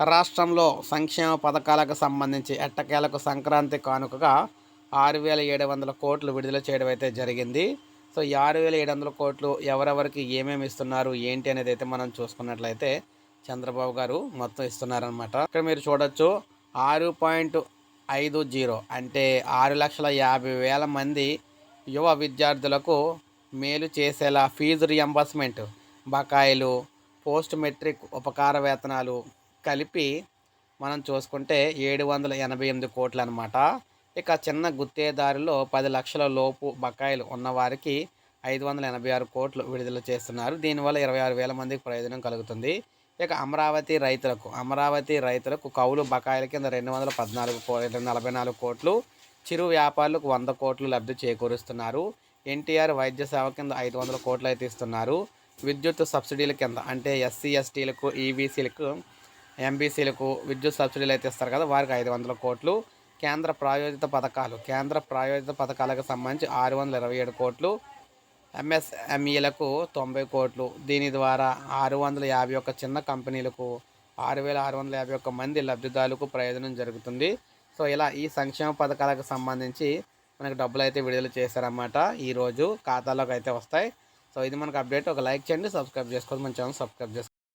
రాష్ట్రంలో సంక్షేమ పథకాలకు సంబంధించి ఎట్టకేలకు సంక్రాంతి కానుకగా ఆరు వేల ఏడు వందల కోట్లు విడుదల చేయడం అయితే జరిగింది. సో ఈ ఆరు వేల ఏడు వందల కోట్లు ఎవరెవరికి ఏమేమి ఇస్తున్నారు ఏంటి అనేది అయితే మనం చూసుకున్నట్లయితే చంద్రబాబు గారు మొత్తం ఇస్తున్నారనమాట ఇక్కడ మీరు చూడొచ్చు ఆరు పాయింట్ ఐదు జీరో అంటే ఆరు లక్షల యాభై వేల మంది యువ విద్యార్థులకు మేలు చేసేలా ఫీజు రియంబర్స్మెంట్ బకాయిలు పోస్ట్ మెట్రిక్ ఉపకార వేతనాలు కలిపి మనం చూసుకుంటే ఏడు వందల ఎనభై ఎనిమిది కోట్లు అనమాట ఇక చిన్న గుత్తేదారిలో పది లక్షల లోపు బకాయిలు ఉన్నవారికి ఐదు వందల ఎనభై ఆరు కోట్లు విడుదల చేస్తున్నారు. దీనివల్ల ఇరవై ఆరు వేల మందికి ప్రయోజనం కలుగుతుంది. ఇక అమరావతి రైతులకు అమరావతి రైతులకు కౌలు బకాయిల కింద రెండు వందల పద్నాలుగు కో నలభై నాలుగు కోట్లు చిరు వ్యాపారులకు వంద కోట్లు లబ్ధి చేకూరుస్తున్నారు. ఎన్టీఆర్ వైద్య సేవ కింద ఐదు వందల కోట్లు అయితే ఇస్తున్నారు. విద్యుత్ సబ్సిడీల కింద అంటే ఎస్సీ ఎస్టీలకు ఈబీసీలకు ఎంబీసీలకు విద్యుత్ సబ్సిడీలు అయితే ఇస్తారు కదా వారికి ఐదు వందల కోట్లు. కేంద్ర ప్రాయోజిత పథకాలు కేంద్ర ప్రాయోజిత పథకాలకు సంబంధించి ఆరు వందల ఇరవై ఏడు కోట్లు. ఎంఎస్ఎంఈలకు తొంభై కోట్లు. దీని ద్వారా ఆరు వందల యాభై ఒక్క చిన్న కంపెనీలకు ఆరు వేల ఆరు వందల యాభై ఒక్క మంది లబ్ధిదారులకు ప్రయోజనం జరుగుతుంది. సో ఇలా ఈ సంక్షేమ పథకాలకు సంబంధించి మనకు డబ్బులు అయితే విడుదల చేశారన్నమాట ఈరోజు ఖాతాలోకి అయితే వస్తాయి. సో ఇది మనకు అప్డేట్. ఒక లైక్ చేయండి సబ్స్క్రైబ్ చేసుకోండి. మన ఛానల్ సబ్స్క్రైబ్ చేసుకోండి.